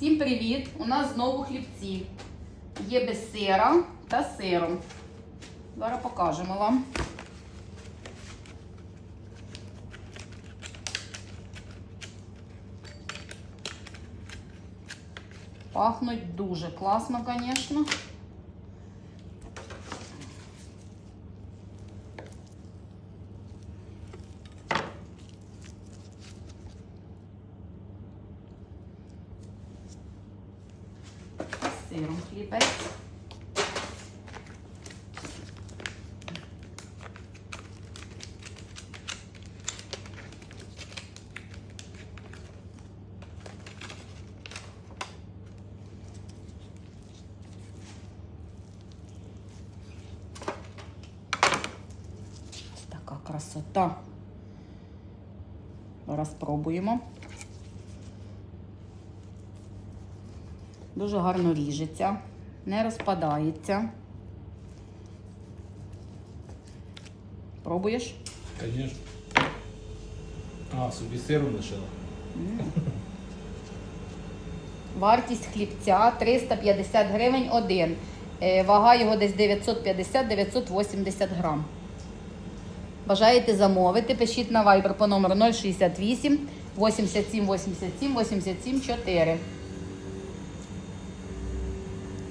Всім привіт! У нас знову хлібці. Є без сира та сиру. Зараз покажемо вам. Пахнуть дуже класно, звісно. Сиром хлібець. Красота. Зараз Дуже гарно ріжеться, не розпадається. Пробуєш? Конечно. А, собі сиром лишила. Вартість хлібця 350 гривень один. Е, Вага його десь 950-980 грам. Бажаєте замовити? Пишіть на Viber по номеру 068 87 87 87 4.